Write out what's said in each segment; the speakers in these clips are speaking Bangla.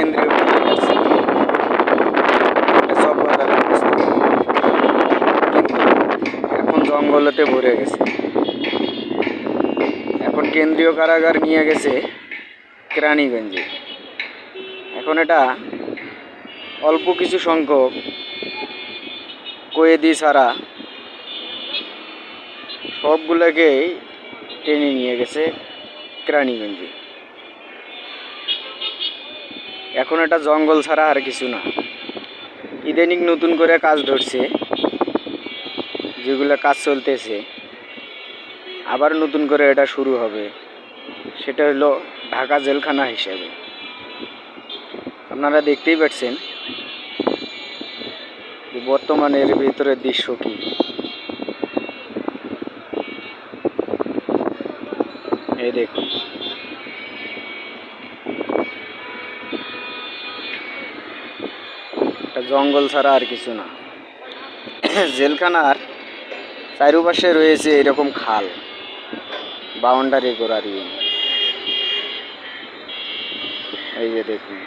কেন্দ্রীয় সব বাজারের এখন জঙ্গলতে ভরে গেছে। এখন কেন্দ্রীয় কারাগার নিয়ে গেছে কেরানীগঞ্জে। এখন এটা অল্প কিছু সংখ্যক কয়েদি ছাড়া সবগুলোকেই টেনে নিয়ে গেছে কেরানীগঞ্জে। এখন এটা জঙ্গল ছাড়া আর কিছু না। ইদানিং নতুন করে কাজ ধরছে, যেগুলো কাজ চলতেছে। আবার নতুন করে এটা শুরু হবে। সেটা হলো ঢাকা জেলখানা হিসেবে। আপনারা দেখতেই পাচ্ছেন বর্তমানে এর ভিতরের দৃশ্য কি। এই দেখুন। এটা জঙ্গল ছাড়া আর কিছু না। জেলখানার চারুপাশে রয়েছে এরকম খাল। বাউন্ডারি করা দিয়ে। এই যে দেখুন।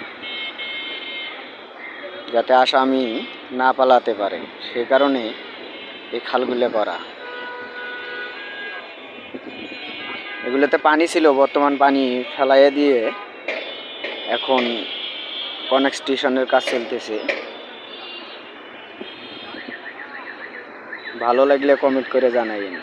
যাতে আসামি না পালাতে পারে। সে কারণে এই খালগুলো করা। এগুলোতে পানি ছিল, বর্তমান পানি ফেলাইয়ে দিয়ে এখন কনস্ট্রাকশনের কাজ চলতেছে। ভালো লাগলে কমেন্ট করে জানাইন